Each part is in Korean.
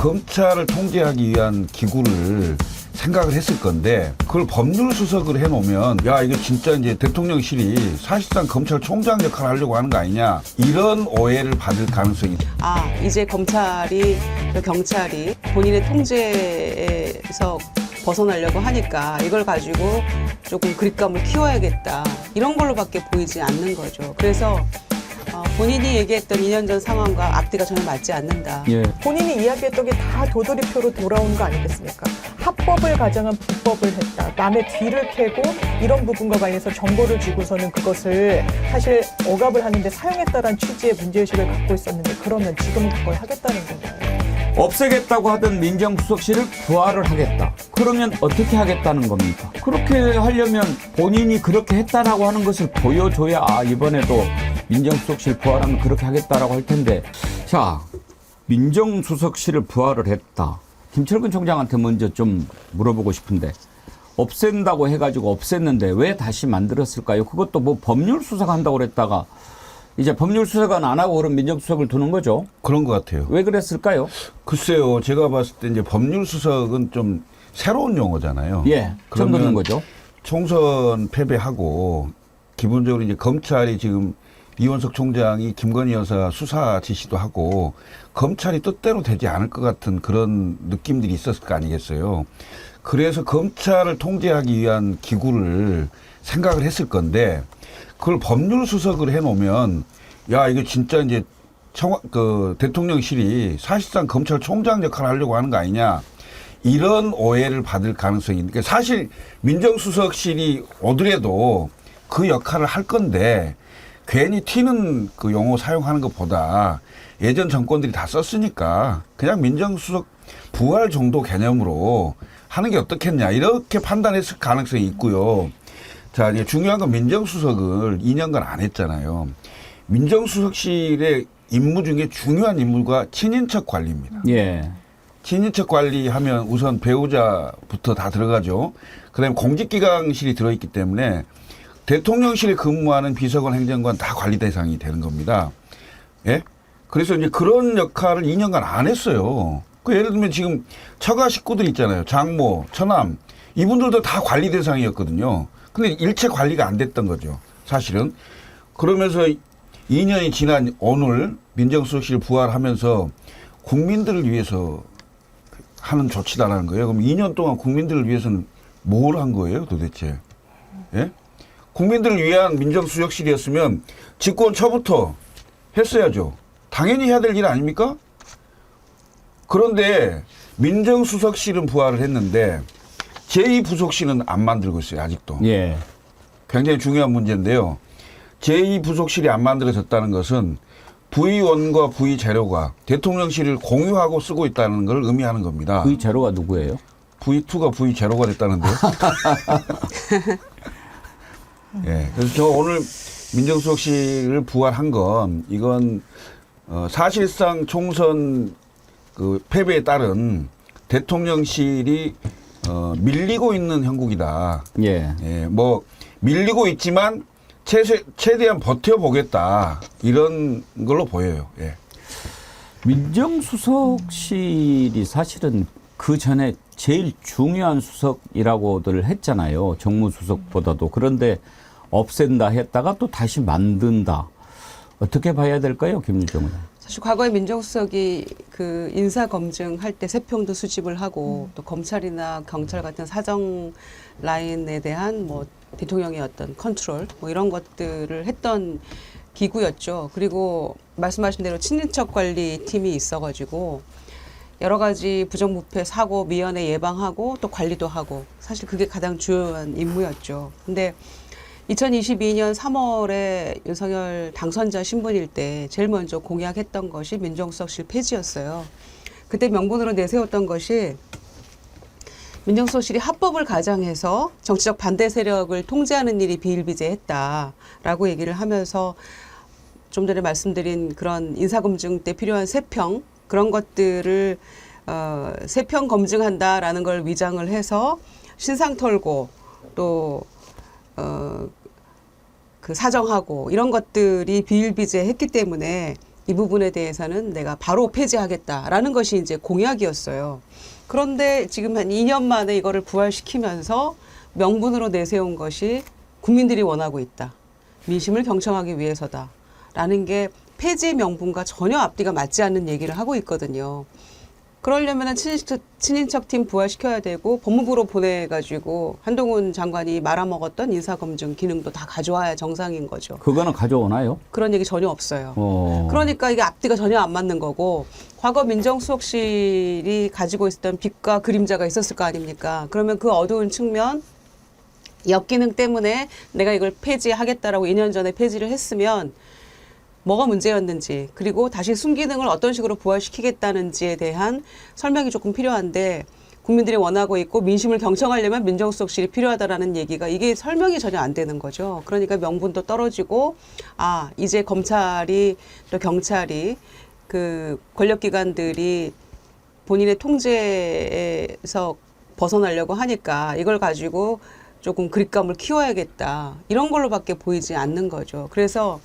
검찰을 통제하기 위한 기구를 생각을 했을 건데 그걸 법률 수석을 해놓으면 야 이거 진짜 이제 대통령실이 사실상 검찰총장 역할을 하려고 하는 거 아니냐 이런 오해를 받을 가능성이 아, 이제 검찰이, 경찰이 본인의 통제에서 벗어나려고 하니까 이걸 가지고 조금 그립감을 키워야겠다. 이런 걸로밖에 보이지 않는 거죠. 그래서 어, 본인이 얘기했던 2년 전 상황과 앞뒤가 전혀 맞지 않는다. 예. 본인이 이야기했던 게 다 도돌이표로 돌아온 거 아니겠습니까? 합법을 가정한 불법을 했다. 남의 뒤를 캐고 이런 부분과 관련해서 정보를 주고서는 그것을 사실 억압을 하는데 사용했다는 취지의 문제의식을 갖고 있었는데 그러면 지금은 그걸 하겠다는 건가요? 없애겠다고 하던 민정수석실을 부활을 하겠다. 그러면 어떻게 하겠다는 겁니까? 그렇게 하려면 본인이 그렇게 했다라고 하는 것을 보여줘야 아 이번에도 민정수석실 부활하면 그렇게 하겠다라고 할 텐데 자 민정수석실을 부활을 했다. 김철근 총장한테 먼저 좀 물어보고 싶은데 없앤다고 해가지고 없앴는데 왜 다시 만들었을까요? 그것도 뭐 법률 수사한다고 그랬다가 이제 법률 수사관 안 하고 그럼 민정수석을 두는 거죠. 그런 것 같아요. 왜 그랬을까요? 글쎄요, 제가 봤을 때 이제 법률 수석은 좀 새로운 용어잖아요. 예, 처음 듣는 거죠. 총선 패배하고 기본적으로 이제 검찰이 지금 이원석 총장이 김건희 여사 수사 지시도 하고 검찰이 뜻대로 되지 않을 것 같은 그런 느낌들이 있었을 거 아니겠어요. 그래서 검찰을 통제하기 위한 기구를 생각을 했을 건데 그걸 법률 수석을 해놓으면 야 이거 진짜 이제 청, 그 대통령실이 사실상 검찰총장 역할을 하려고 하는 거 아니냐 이런 오해를 받을 가능성이 있는 게 사실 민정수석실이 오더라도 그 역할을 할 건데 괜히 튀는 그 용어 사용하는 것보다 예전 정권들이 다 썼으니까 그냥 민정수석 부활 정도 개념으로 하는 게 어떻겠냐 이렇게 판단했을 가능성이 있고요. 자, 이제 중요한 건 민정수석을 2년간 안 했잖아요. 민정수석실의 임무 중에 중요한 임무가 친인척 관리입니다. 예. 친인척 관리하면 우선 배우자부터 다 들어가죠. 그다음에 공직기강실이 들어있기 때문에 대통령실에 근무하는 비서관 행정관 다 관리 대상이 되는 겁니다. 예? 그래서 이제 그런 역할을 2년간 안 했어요. 그 예를 들면 지금 처가 식구들 있잖아요. 장모, 처남 이분들도 다 관리 대상이었거든요. 근데 일체 관리가 안 됐던 거죠. 사실은. 그러면서 2년이 지난 오늘 민정수석실 부활하면서 국민들을 위해서 하는 조치다라는 거예요. 그럼 2년 동안 국민들을 위해서는 뭘 한 거예요, 도대체? 예? 국민들을 위한 민정수석실이었으면 집권 초부터 했어야죠. 당연히 해야 될 일 아닙니까? 그런데 민정수석실은 부활을 했는데 제2부속실은 안 만들고 있어요, 아직도. 예. 굉장히 중요한 문제인데요. 제2부속실이 안 만들어졌다는 것은 V1과 V0가 대통령실을 공유하고 쓰고 있다는 걸 의미하는 겁니다. V 제로가 누구예요? V2가 V0가 됐다는데요. 예. 그래서 저 오늘 민정수석실을 부활한 건 이건 어, 사실상 총선 그 패배에 따른 대통령실이 어, 밀리고 있는 형국이다. 예. 예, 뭐 밀리고 있지만 최세, 최대한 버텨보겠다 이런 걸로 보여요. 예. 민정수석실이 사실은 그 전에 제일 중요한 수석이라고들 했잖아요. 정무수석보다도. 그런데 없앤다 했다가 또 다시 만든다. 어떻게 봐야 될까요, 김유정 의원? 사실 과거에 민정수석이 그 인사 검증할 때 세평도 수집을 하고 또 검찰이나 경찰 같은 사정 라인에 대한 뭐 대통령의 어떤 컨트롤 뭐 이런 것들을 했던 기구였죠. 그리고 말씀하신 대로 친인척 관리 팀이 있어가지고 여러 가지 부정부패 사고 미연에 예방하고 또 관리도 하고 사실 그게 가장 주요한 임무였죠. 근데 2022년 3월에 윤석열 당선자 신분일 때 제일 먼저 공약했던 것이 민정수석실 폐지였어요. 그때 명분으로 내세웠던 것이 민정수석실이 합법을 가장해서 정치적 반대 세력을 통제하는 일이 비일비재했다라고 얘기를 하면서 좀 전에 말씀드린 그런 인사검증 때 필요한 세평 그런 것들을 어, 세평 검증한다라는 걸 위장을 해서 신상 털고 또 어, 그 사정하고 이런 것들이 비일비재했기 때문에 이 부분에 대해서는 내가 바로 폐지하겠다라는 것이 이제 공약이었어요. 그런데 지금 한 2년 만에 이거를 부활시키면서 명분으로 내세운 것이 국민들이 원하고 있다. 민심을 경청하기 위해서다. 라는 게 폐지 명분과 전혀 앞뒤가 맞지 않는 얘기를 하고 있거든요. 그러려면 친인척, 친인척 팀 부활시켜야 되고 법무부로 보내가지고 한동훈 장관이 말아먹었던 인사검증 기능도 다 가져와야 정상인 거죠. 그거는 가져오나요? 그런 얘기 전혀 없어요. 어. 그러니까 이게 앞뒤가 전혀 안 맞는 거고 과거 민정수석실이 가지고 있었던 빛과 그림자가 있었을 거 아닙니까? 그러면 그 어두운 측면 역기능 때문에 내가 이걸 폐지하겠다라고 2년 전에 폐지를 했으면 뭐가 문제였는지 그리고 다시 순기능을 어떤 식으로 부활시키겠다는지에 대한 설명이 조금 필요한데 국민들이 원하고 있고 민심을 경청하려면 민정수석실이 필요하다라는 얘기가 이게 설명이 전혀 안 되는 거죠. 그러니까 명분도 떨어지고 아 이제 검찰이 또 경찰이 그 권력기관들이 본인의 통제에서 벗어나려고 하니까 이걸 가지고 조금 그립감을 키워야겠다 이런 걸로밖에 보이지 않는 거죠. 그래서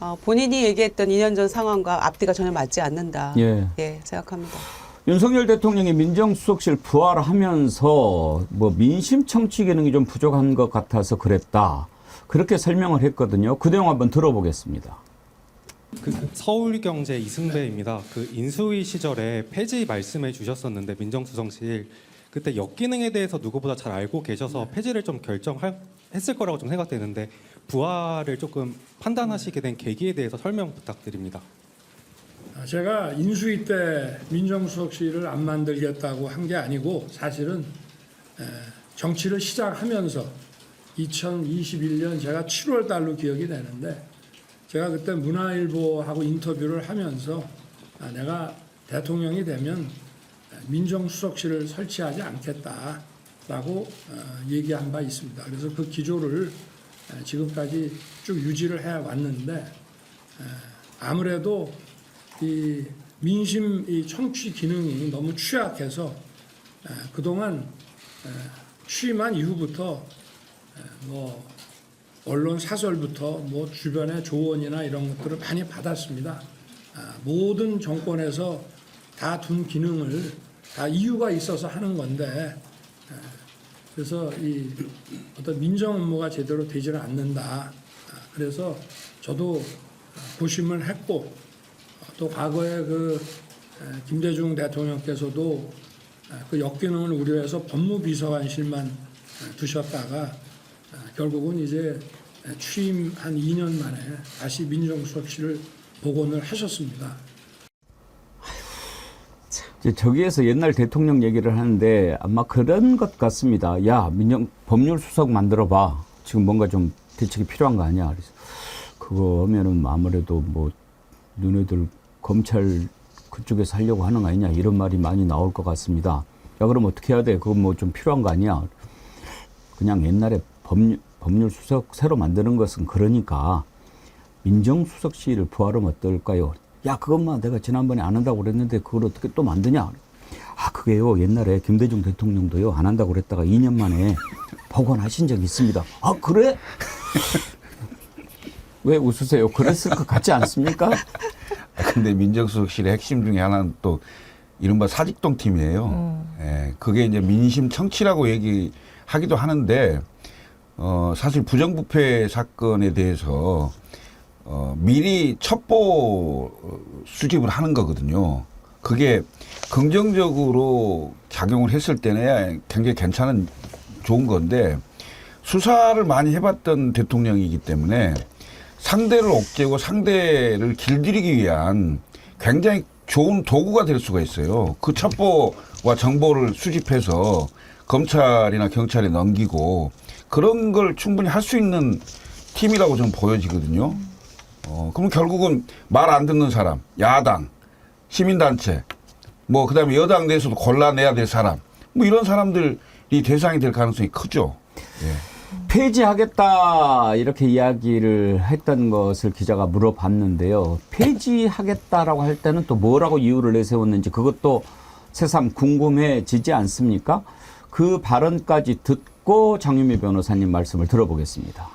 어, 본인이 얘기했던 2년 전 상황과 앞뒤가 전혀 맞지 않는다. 예. 예, 생각합니다. 윤석열 대통령이 민정수석실 부활하면서 뭐 민심 청취 기능이 좀 부족한 것 같아서 그랬다. 그렇게 설명을 했거든요. 그 내용 한번 들어보겠습니다. 그 서울경제 이승배입니다. 그 인수위 시절에 폐지 말씀해 주셨었는데 민정수석실 그때 역기능에 대해서 누구보다 잘 알고 계셔서 폐지를 좀 결정했을 거라고 좀 생각되는데 부활을 조금 판단하시게 된 계기에 대해서 설명 부탁드립니다. 아, 제가 인수위 때 민정수석실을 안 만들겠다고 한 게 아니고 사실은 에, 정치를 시작하면서 2021년 제가 7월 달로 기억이 되는데 제가 그때 문화일보하고 인터뷰를 하면서 아, 내가 대통령이 되면 민정수석실을 설치하지 않겠다라고 어, 얘기한 바 있습니다. 그래서 그 기조를 에, 지금까지 쭉 유지를 해 왔는데 에, 아무래도 이 민심 이 청취 기능이 너무 취약해서 에, 그동안 에, 취임한 이후부터 에, 뭐 언론 사설부터 뭐 주변의 조언이나 이런 것들을 많이 받았습니다. 아, 모든 정권에서 다 둔 기능을 다 이유가 있어서 하는 건데 에, 그래서 이 어떤 민정 업무가 제대로 되지는 않는다. 아, 그래서 저도 고심을 했고 또 과거에 그 에, 김대중 대통령께서도 에, 그 역기능을 우려해서 법무비서관실만 에, 두셨다가 에, 결국은 이제 에, 취임 한 2년 만에 다시 민정수석실을 복원을 하셨습니다. 저기에서 옛날 대통령 얘기를 하는데 아마 그런 것 같습니다. 야, 민정 법률 수석 만들어 봐. 지금 뭔가 좀 대책이 필요한 거 아니야? 그래서 그거 하면은 아무래도 뭐 너네들 검찰 그쪽에서 하려고 하는 거 아니냐 이런 말이 많이 나올 것 같습니다. 야, 그럼 어떻게 해야 돼? 그거 뭐좀 필요한 거 아니야? 그냥 옛날에 법률, 법률 수석 새로 만드는 것은 그러니까 민정수석실을 부활하면 어떨까요? 야, 그것만 내가 지난번에 안 한다고 그랬는데 그걸 어떻게 또 만드냐? 아, 그게요. 옛날에 김대중 대통령도요. 안 한다고 그랬다가 2년 만에 복원하신 적이 있습니다. 아, 그래? 왜 웃으세요? 그랬을 것 같지 않습니까? 근데 민정수석실의 핵심 중에 하나는 또 이른바 사직동 팀이에요. 예, 그게 이제 민심 청취라고 얘기하기도 하는데 어, 사실 부정부패 사건에 대해서 어, 미리 첩보 수집을 하는 거거든요. 그게 긍정적으로 작용을 했을 때는 굉장히 괜찮은 좋은 건데 수사를 많이 해봤던 대통령이기 때문에 상대를 옥죄고 상대를 길들이기 위한 굉장히 좋은 도구가 될 수가 있어요. 그 첩보와 정보를 수집해서 검찰이나 경찰에 넘기고 그런 걸 충분히 할 수 있는 팀이라고 저는 보여지거든요. 어, 그럼 결국은 말 안 듣는 사람, 야당, 시민단체, 뭐, 그 다음에 여당 내에서도 골라내야 될 사람, 뭐 이런 사람들이 대상이 될 가능성이 크죠. 폐지하겠다 이렇게 이야기를 했던 것을 기자가 물어봤는데요. 폐지하겠다라고 할 때는 또 뭐라고 이유를 내세웠는지 그것도 새삼 궁금해지지 않습니까? 그 발언까지 듣고 장유미 변호사님 말씀을 들어보겠습니다.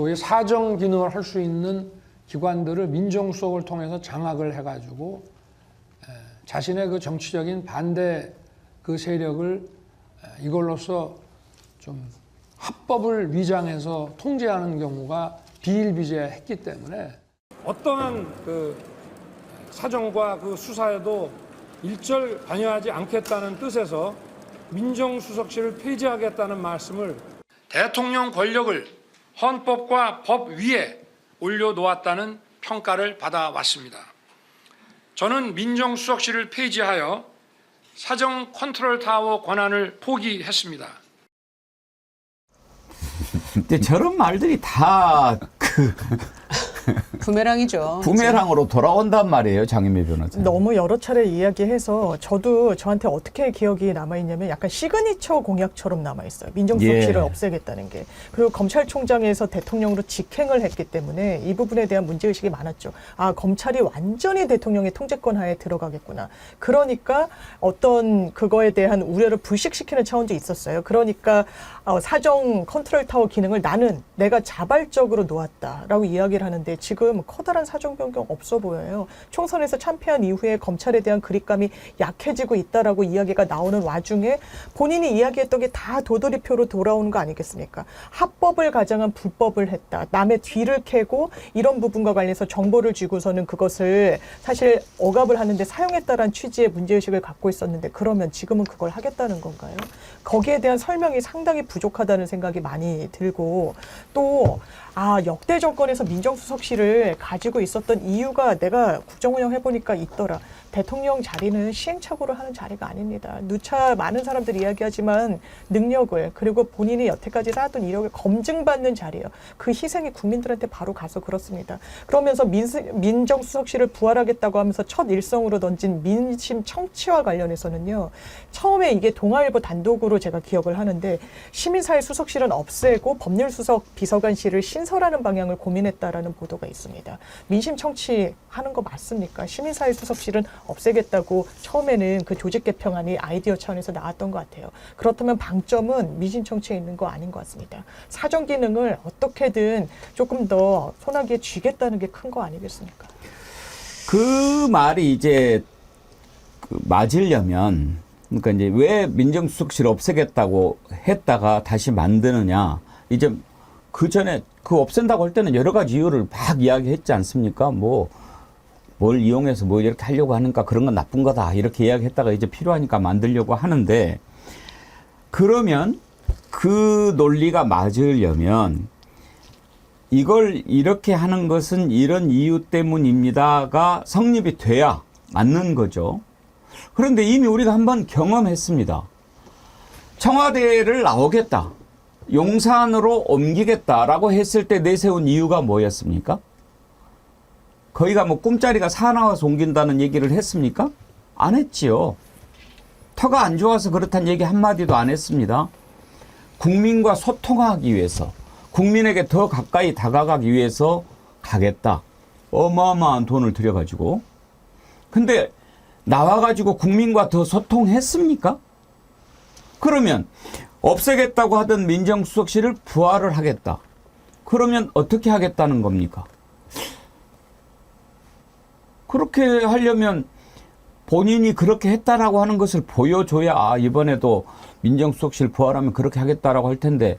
소위 사정 기능을 할 수 있는 기관들을 민정수석을 통해서 장악을 해가지고 에, 자신의 그 정치적인 반대 그 세력을 에, 이걸로써 좀 합법을 위장해서 통제하는 경우가 비일비재했기 때문에 어떠한 그 사정과 그 수사에도 일절 관여하지 않겠다는 뜻에서 민정수석실을 폐지하겠다는 말씀을 대통령 권력을 헌법과 법 위에 올려놓았다는 평가를 받아왔습니다. 저는 민정수석실을 폐지하여 사정 컨트롤 타워 권한을 포기했습니다. 근데 저런 말들이 다 그 부메랑이죠. 부메랑으로 돌아온단 말이에요, 장혜미 변호사. 너무 여러 차례 이야기해서 저도 저한테 어떻게 기억이 남아있냐면 약간 시그니처 공약처럼 남아있어요. 민정수석실을 예. 없애겠다는 게. 그리고 검찰총장에서 대통령으로 직행을 했기 때문에 이 부분에 대한 문제의식이 많았죠. 아, 검찰이 완전히 대통령의 통제권 하에 들어가겠구나. 그러니까 어떤 그거에 대한 우려를 불식시키는 차원도 있었어요. 그러니까 어, 사정 컨트롤 타워 기능을 나는 내가 자발적으로 놓았다라고 이야기를 하는데 지금 커다란 사정 변경 없어 보여요. 총선에서 참패한 이후에 검찰에 대한 그립감이 약해지고 있다라고 이야기가 나오는 와중에 본인이 이야기했던 게 다 도돌이표로 돌아오는 거 아니겠습니까? 합법을 가장한 불법을 했다. 남의 뒤를 캐고 이런 부분과 관련해서 정보를 주고서는 그것을 사실 억압을 하는데 사용했다라는 취지의 문제의식을 갖고 있었는데 그러면 지금은 그걸 하겠다는 건가요? 거기에 대한 설명이 상당히 부족하다는 생각이 많이 들고 또 아, 역대 정권에서 민정수석실을 가지고 있었던 이유가 내가 국정운영 해보니까 있더라. 대통령 자리는 시행착오를 하는 자리가 아닙니다. 누차 많은 사람들이 이야기하지만 능력을 그리고 본인이 여태까지 쌓았던 이력을 검증받는 자리예요. 그 희생이 국민들한테 바로 가서 그렇습니다. 그러면서 민스, 민정수석실을 부활하겠다고 하면서 첫 일성으로 던진 민심 청취와 관련해서는요. 처음에 이게 동아일보 단독으로 제가 기억을 하는데 시민사회 수석실은 없애고 법률수석 비서관실을 신설하는 방향을 고민했다라는 보도가 있습니다. 민심 청취하는 거 맞습니까? 시민사회 수석실은 없애겠다고 처음에는 그 조직 개편안이 아이디어 차원에서 나왔던 것 같아요. 그렇다면 방점은 청취에 있는 거 아닌 것 같습니다. 사정 기능을 어떻게든 조금 더 손아귀에 쥐겠다는 게 큰 거 아니겠습니까? 그 말이 이제 그 맞으려면 그러니까 이제 왜 민정수석실 없애겠다고 했다가 다시 만드느냐 이제 그 전에 그 없앤다고 할 때는 여러 가지 이유를 막 이야기했지 않습니까? 뭐 뭘 이용해서 뭐 이렇게 하려고 하니까 그런 건 나쁜 거다 이렇게 이야기했다가 이제 필요하니까 만들려고 하는데 그러면 그 논리가 맞으려면 이걸 이렇게 하는 것은 이런 이유 때문입니다가 성립이 돼야 맞는 거죠. 그런데 이미 우리가 한번 경험했습니다. 청와대를 나오겠다. 용산으로 옮기겠다라고 했을 때 내세운 이유가 뭐였습니까? 거기가 뭐 꿈자리가 사나워서 옮긴다는 얘기를 했습니까? 안 했지요. 터가 안 좋아서 그렇다는 얘기 한마디도 안 했습니다. 국민과 소통하기 위해서, 국민에게 더 가까이 다가가기 위해서 가겠다. 어마어마한 돈을 들여가지고. 근데 나와가지고 국민과 더 소통했습니까? 그러면 없애겠다고 하던 민정수석실을 부활을 하겠다. 그러면 어떻게 하겠다는 겁니까? 그렇게 하려면 본인이 그렇게 했다라고 하는 것을 보여줘야 아, 이번에도 민정수석실 부활하면 그렇게 하겠다라고 할 텐데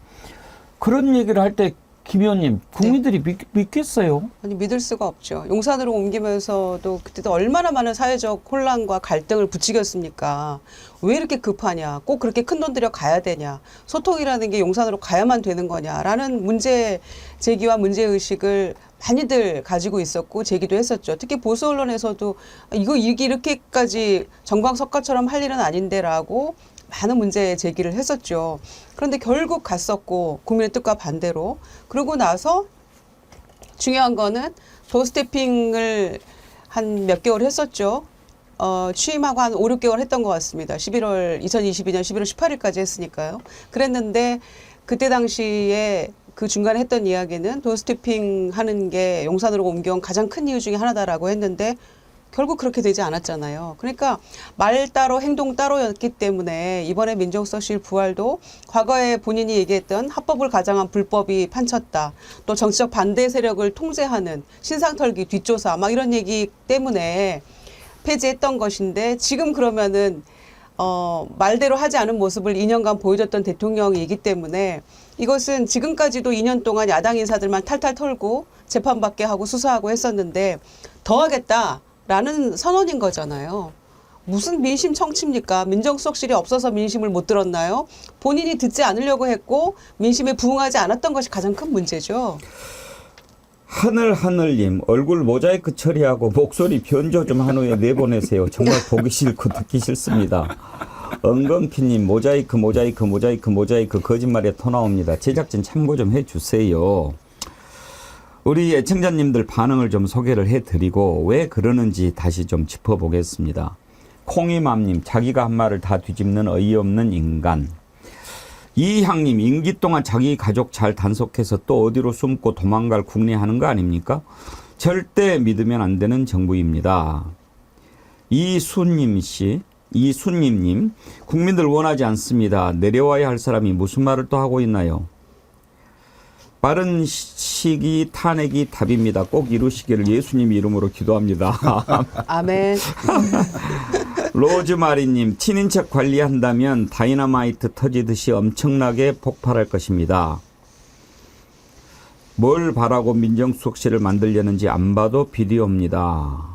그런 얘기를 할때 김 의원님 국민들이 믿, 믿겠어요? 아니 믿을 수가 없죠. 용산으로 옮기면서도 그때도 얼마나 많은 사회적 혼란과 갈등을 부추겼습니까? 왜 이렇게 급하냐? 꼭 그렇게 큰 돈 들여 가야 되냐? 소통이라는 게 용산으로 가야만 되는 거냐라는 문제 제기와 문제 의식을 많이들 가지고 있었고 제기도 했었죠. 특히 보수 언론에서도 이거 이게 이렇게까지 정광석가처럼 할 일은 아닌데라고 많은 문제 제기를 했었죠. 그런데 결국 갔었고 국민의 뜻과 반대로 그러고 나서 중요한 거는 도스태핑을 한 몇 개월 했었죠. 어, 취임하고 한 5, 6개월 했던 것 같습니다. 11월, 2022년 11월 18일까지 했으니까요. 그랬는데 그때 당시에 그 중간에 했던 이야기는 도스태핑 하는 게 용산으로 옮겨온 가장 큰 이유 중에 하나다라고 했는데 결국 그렇게 되지 않았잖아요. 그러니까 말 따로 행동 따로였기 때문에 이번에 민정수석실 부활도 과거에 본인이 얘기했던 합법을 가장한 불법이 판쳤다. 또 정치적 반대 세력을 통제하는 신상털기 뒷조사 막 이런 얘기 때문에 폐지했던 것인데 지금 그러면은 어, 말대로 하지 않은 모습을 2년간 보여줬던 대통령이기 때문에 이것은 지금까지도 2년 동안 야당 인사들만 탈탈 털고 재판받게 하고 수사하고 했었는데 더 하겠다 라는 선언인 거잖아요. 무슨 민심 청취입니까? 민정수석실이 없어서 민심을 못 들었나요? 본인이 듣지 않으려고 했고 민심에 부응하지 않았던 것이 가장 큰 문제죠. 하늘 하늘님 얼굴 모자이크 처리하고 목소리 변조 좀 한 후에 내보내세요. 정말 보기 싫고 듣기 싫습니다. 은건키님 모자이크 모자이크 모자이크 모자이크 거짓말에 토 나옵니다. 제작진 참고 좀 해주세요. 우리 애청자님들 반응을 좀 소개를 해드리고 왜 그러는지 다시 좀 짚어보겠습니다. 콩이맘님 자기가 한 말을 다 뒤집는 어이없는 인간. 이향님 임기 동안 자기 가족 잘 단속해서 또 어디로 숨고 도망갈 국내하는 거 아닙니까? 절대 믿으면 안 되는 정부입니다. 이순님 씨, 이순님님, 국민들 원하지 않습니다. 내려와야 할 사람이 무슨 말을 또 하고 있나요? 빠른 시기 탄핵이 답입니다. 꼭 이루시기를 예수님 이름으로 기도합니다. 아멘. 로즈마리님 친인척 관리한다면 다이너마이트 터지듯이 엄청나게 폭발할 것입니다. 뭘 바라고 민정수석실을 만들려는지 안 봐도 비디오입니다.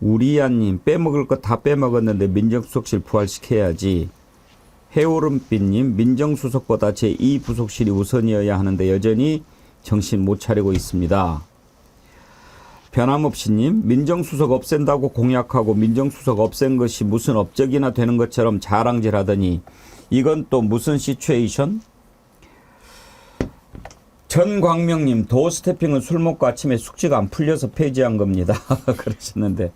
우리야님 빼먹을 거다 빼먹었는데 민정수석실 부활시켜야지. 해오름빛님 민정수석보다 제2부속실이 우선이어야 하는데 여전히 정신 못 차리고 있습니다. 변함없이님 민정수석 없앤다고 공약하고 민정수석 없앤 것이 무슨 업적이나 되는 것처럼 자랑질하더니 이건 또 무슨 시츄에이션? 전광명님 도어 스태핑은 술 먹고 아침에 숙지가 안 풀려서 폐지한 겁니다. 그러셨는데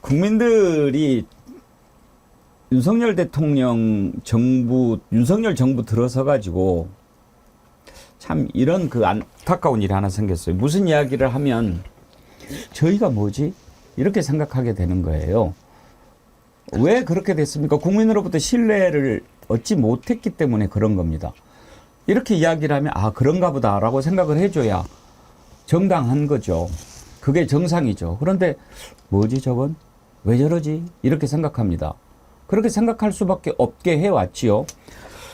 국민들이 윤석열 대통령 정부 윤석열 정부 들어서 가지고 참 이런 그 안타까운 일이 하나 생겼어요. 무슨 이야기를 하면 저희가 뭐지? 이렇게 생각하게 되는 거예요. 왜 그렇게 됐습니까? 국민으로부터 신뢰를 얻지 못했기 때문에 그런 겁니다. 이렇게 이야기를 하면 아 그런가 보다라고 생각을 해줘야 정당한 거죠. 그게 정상이죠. 그런데 뭐지 저건 왜 저러지 이렇게 생각합니다. 그렇게 생각할 수밖에 없게 해왔지요.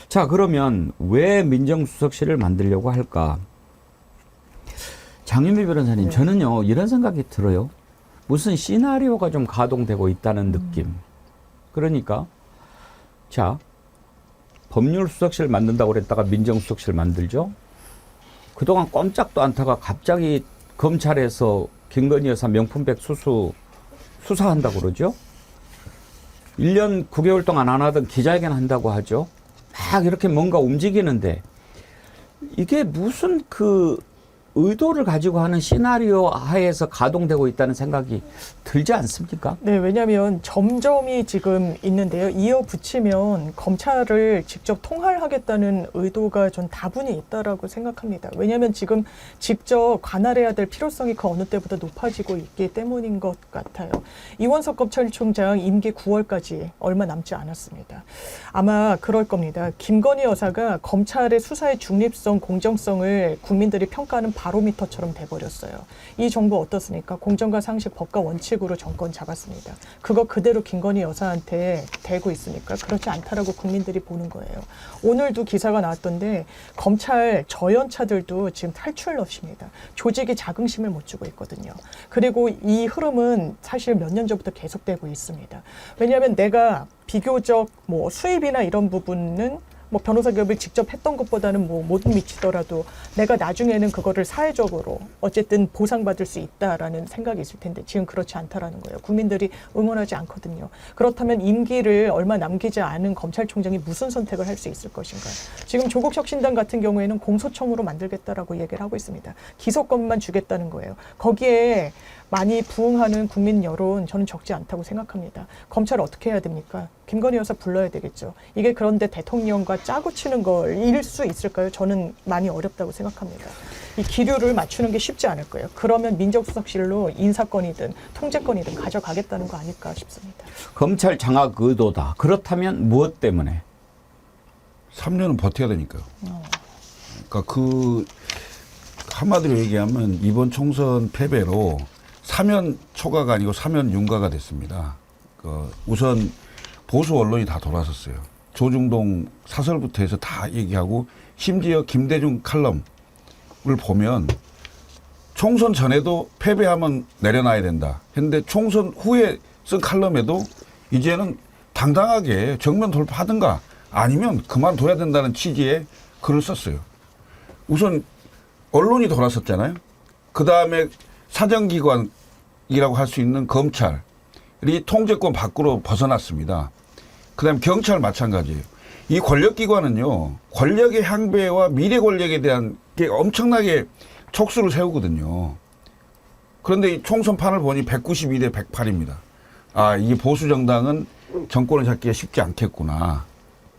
자 그러면 왜 민정수석실을 만들려고 할까? 장윤미 변호사님 저는요 이런 생각이 들어요. 무슨 시나리오가 좀 가동되고 있다는 느낌. 그러니까 자 법률수석실 만든다고 그랬다가 민정수석실 만들죠. 그동안 꼼짝도 않다가 갑자기 검찰에서 김건희 여사 명품백 수수 수사한다고 그러죠. 1년 9개월 동안 안 하던 기자회견 한다고 하죠. 막 이렇게 뭔가 움직이는데 이게 무슨 그 의도를 가지고 하는 시나리오 하에서 가동되고 있다는 생각이 들지 않습니까? 네, 왜냐하면 점점이 지금 있는데요. 이어 붙이면 검찰을 직접 통할하겠다는 의도가 전 다분히 있다라고 생각합니다. 왜냐하면 지금 직접 관할해야 될 필요성이 그 어느 때보다 높아지고 있기 때문인 것 같아요. 이원석 검찰총장 임기 9월까지 얼마 남지 않았습니다. 아마 그럴 겁니다. 김건희 여사가 검찰의 수사의 중립성, 공정성을 국민들이 평가하는 바 로미터처럼 돼버렸어요. 이 정부 어떻습니까? 공정과 상식, 법과 원칙으로 정권 잡았습니다. 그거 그대로 김건희 여사한테 대고 있습니까? 그렇지 않다라고 국민들이 보는 거예요. 오늘도 기사가 나왔던데 검찰 저연차들도 지금 탈출 러시입니다. 조직이 자긍심을 못 주고 있거든요. 그리고 이 흐름은 사실 몇 년 전부터 계속되고 있습니다. 왜냐하면 내가 비교적 뭐 수입이나 이런 부분은 뭐 변호사 기업을 직접 했던 것보다는 뭐 못 미치더라도 내가 나중에는 그거를 사회적으로 어쨌든 보상받을 수 있다라는 생각이 있을 텐데 지금 그렇지 않다라는 거예요. 국민들이 응원하지 않거든요. 그렇다면 임기를 얼마 남기지 않은 검찰총장이 무슨 선택을 할 수 있을 것인가? 지금 조국 혁신당 같은 경우에는 공소청으로 만들겠다라고 얘기를 하고 있습니다. 기소권만 주겠다는 거예요. 거기에 많이 부응하는 국민 여론 저는 적지 않다고 생각합니다. 검찰 어떻게 해야 됩니까? 김건희 여사 불러야 되겠죠. 이게 그런데 대통령과 짜고 치는 걸 이길 수 있을까요? 저는 많이 어렵다고 생각합니다. 이 기류를 맞추는 게 쉽지 않을 거예요. 그러면 민정수석실로 인사권이든 통제권이든 가져가겠다는 거 아닐까 싶습니다. 검찰 장악 의도다. 그렇다면 무엇 때문에? 3년은 버텨야 되니까요. 그러니까 그 한마디로 얘기하면 이번 총선 패배로 사면 초과가 아니고 사면 윤가가 됐습니다. 그 우선 보수 언론이 다 돌아섰어요. 조중동 사설부터 해서 다 얘기하고 심지어 김대중 칼럼을 보면 총선 전에도 패배하면 내려놔야 된다. 했는데 총선 후에 쓴 칼럼에도 이제는 당당하게 정면 돌파하든가 아니면 그만둬야 된다는 취지의 글을 썼어요. 우선 언론이 돌아섰잖아요. 그 다음에 사정기관 이라고 할 수 있는 검찰이 통제권 밖으로 벗어났습니다. 그 다음에 경찰 마찬가지예요. 이 권력기관은요, 권력의 향배와 미래 권력에 대한 게 엄청나게 촉수를 세우거든요. 그런데 이 총선판을 보니 192 대 108입니다. 아, 이게 보수 정당은 정권을 잡기가 쉽지 않겠구나.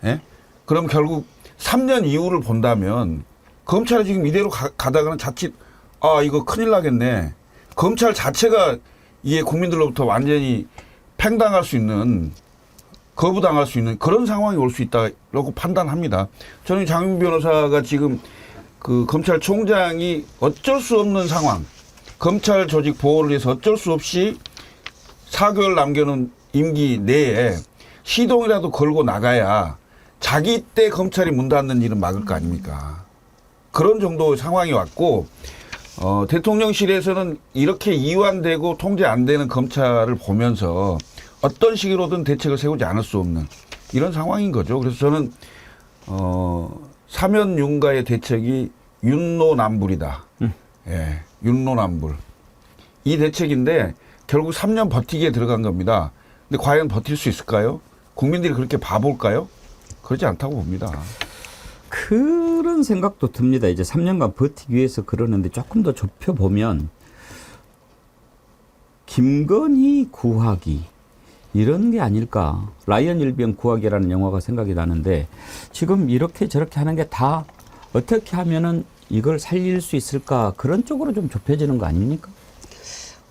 예? 그럼 결국 3년 이후를 본다면 검찰이 지금 이대로 가, 가다가는 자칫 아, 이거 큰일 나겠네. 검찰 자체가 이게 국민들로부터 완전히 팽당할 수 있는 거부당할 수 있는 그런 상황이 올 수 있다고 판단합니다. 저는 장윤 변호사가 지금 그 검찰총장이 어쩔 수 없는 상황, 검찰 조직 보호를 위해서 어쩔 수 없이 4개월 남겨놓은 임기 내에 시동이라도 걸고 나가야 자기 때 검찰이 문 닫는 일은 막을 거 아닙니까? 그런 정도의 상황이 왔고, 어, 대통령실에서는 이렇게 이완되고 통제 안 되는 검찰을 보면서 어떤 식으로든 대책을 세우지 않을 수 없는 이런 상황인 거죠. 그래서 저는, 어, 사면 윤가의 대책이 윤노남불이다. 예, 윤노남불. 이 대책인데 결국 3년 버티기에 들어간 겁니다. 근데 과연 버틸 수 있을까요? 국민들이 그렇게 바볼까요? 그렇지 않다고 봅니다. 그런 생각도 듭니다. 이제 3년간 버티기 위해서 그러는데 조금 더 좁혀 보면 김건희 구하기 이런 게 아닐까. 라이언 일병 구하기라는 영화가 생각이 나는데 지금 이렇게 저렇게 하는 게 다 어떻게 하면은 이걸 살릴 수 있을까 그런 쪽으로 좀 좁혀지는 거 아닙니까?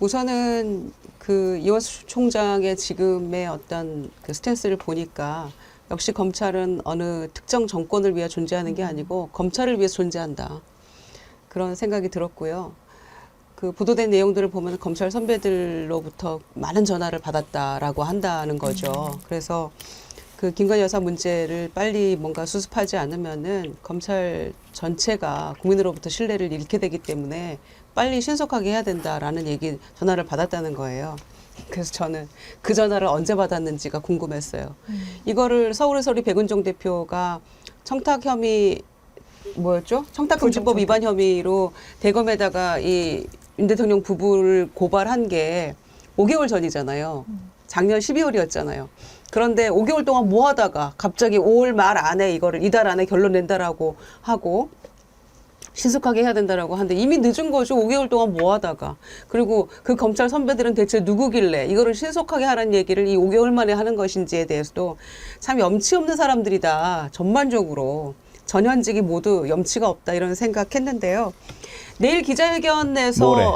우선은 그 이원수 총장의 지금의 어떤 그 스탠스를 보니까 역시 검찰은 어느 특정 정권을 위해 존재하는 게 아니고 검찰을 위해 존재한다. 그런 생각이 들었고요. 그 보도된 내용들을 보면 검찰 선배들로부터 많은 전화를 받았다라고 한다는 거죠. 그래서 그 김건희 여사 문제를 빨리 뭔가 수습하지 않으면은 검찰 전체가 국민으로부터 신뢰를 잃게 되기 때문에 빨리 신속하게 해야 된다라는 얘기 전화를 받았다는 거예요. 그래서 저는 그 전화를 언제 받았는지가 궁금했어요. 이거를 서울의 소리 백은종 대표가 청탁 혐의 뭐였죠? 청탁금지법 위반 혐의로 대검에다가 이 윤 대통령 부부를 고발한 게 5개월 전이잖아요. 작년 12월이었잖아요. 그런데 5개월 동안 뭐 하다가 갑자기 5월 말 안에 이거를 이달 안에 결론 낸다라고 하고 신속하게 해야 된다라고 하는데 이미 늦은 거죠. 5개월 동안 뭐 하다가. 그리고 그 검찰 선배들은 대체 누구길래 이거를 신속하게 하라는 얘기를 이 5개월 만에 하는 것인지에 대해서도 참 염치 없는 사람들이다. 전반적으로. 전현직이 모두 염치가 없다 이런 생각했는데요. 내일 기자회견에서 모레.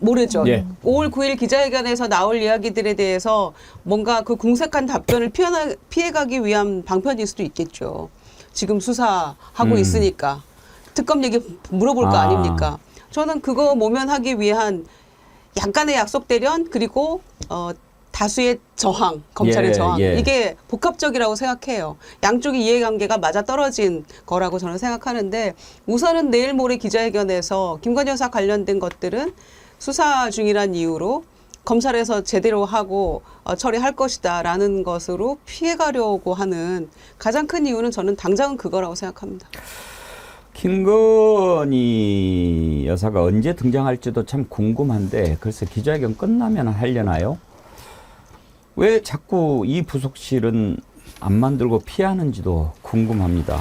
모레죠. 예. 5월 9일 기자회견에서 나올 이야기들에 대해서 뭔가 그 궁색한 답변을 피해나, 피해가기 위한 방편일 수도 있겠죠. 지금 수사하고 음. 있으니까 특검 얘기 물어볼 거 아. 아닙니까? 저는 그거 모면하기 위한 약간의 약속 대련 그리고 어, 다수의 저항, 검찰의 예, 저항 예. 이게 복합적이라고 생각해요. 양쪽의 이해관계가 맞아 떨어진 거라고 저는 생각하는데 우선은 내일 모레 기자회견에서 김건희 여사 관련된 것들은 수사 중이란 이유로 검찰에서 제대로 하고 어, 처리할 것이다라는 것으로 피해가려고 하는 가장 큰 이유는 저는 당장은 그거라고 생각합니다. 김건희 여사가 언제 등장할지도 참 궁금한데 글쎄 기자회견 끝나면 하려나요? 왜 자꾸 이 부속실은 안 만들고 피하는지도 궁금합니다.